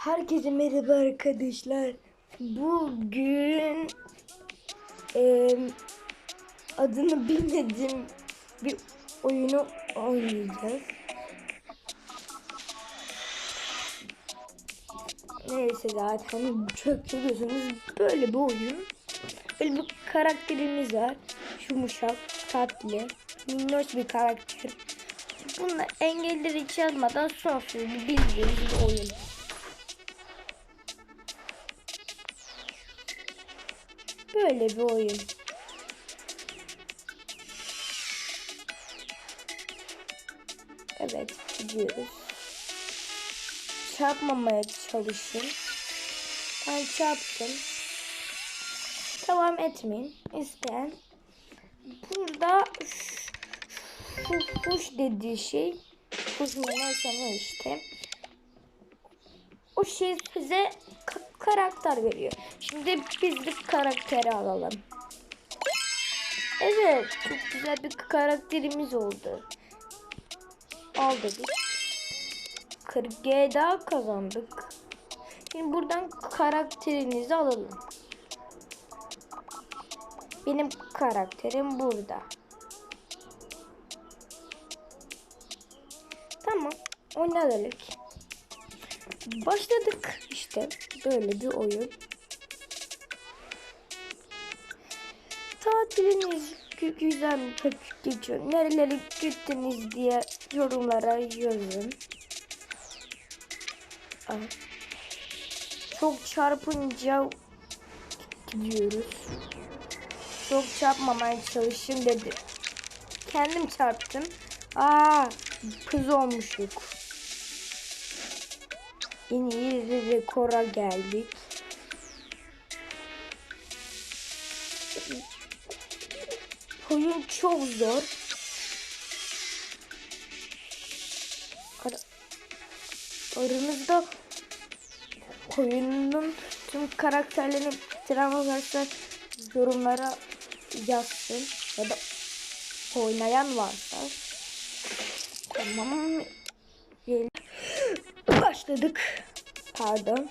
Herkese merhaba arkadaşlar. Bugün eee, adını bilmediğim bir oyunu oynayacağız. Neyse zaten çok biliyorsunuz böyle bir oyun. Böyle bir karakterimiz var. Yumuşak, tatlı, minnoş bir karakter. Bunlar engelleri hiç yazmadan sonsuz bir bildiğimiz bir oyun. Böyle bir oyun. Evet gidiyoruz. Çarpmamaya çalışın. Ben çarptım. Devam etmeyin. İsteyen. Burada kuş dediği şey kuş mu işte. O şey size karakter veriyor. Şimdi biz bir karakteri alalım. Evet, çok güzel bir karakterimiz oldu. Al dedik. 40 G daha kazandık. Şimdi buradan karakterinizi alalım. Benim karakterim burada. Tamam. Oynadık. Başladık işte. Böyle bir oyun. Tatiliniz gü- güzel mi pek geçiyor? Nereleri gittiniz diye yorumlara yazın. Çok çarpınca gidiyoruz. Çok çarpmamaya çalışın dedi. Kendim çarptım. Aa, kız olmuşuk. Yeni bir rekora geldik. Oyun çok zor. Ar- Aranızda oyunun tüm karakterlerini bitiren arkadaşlar yorumlara yazsın ya da oynayan varsa tamam başladık. Pardon.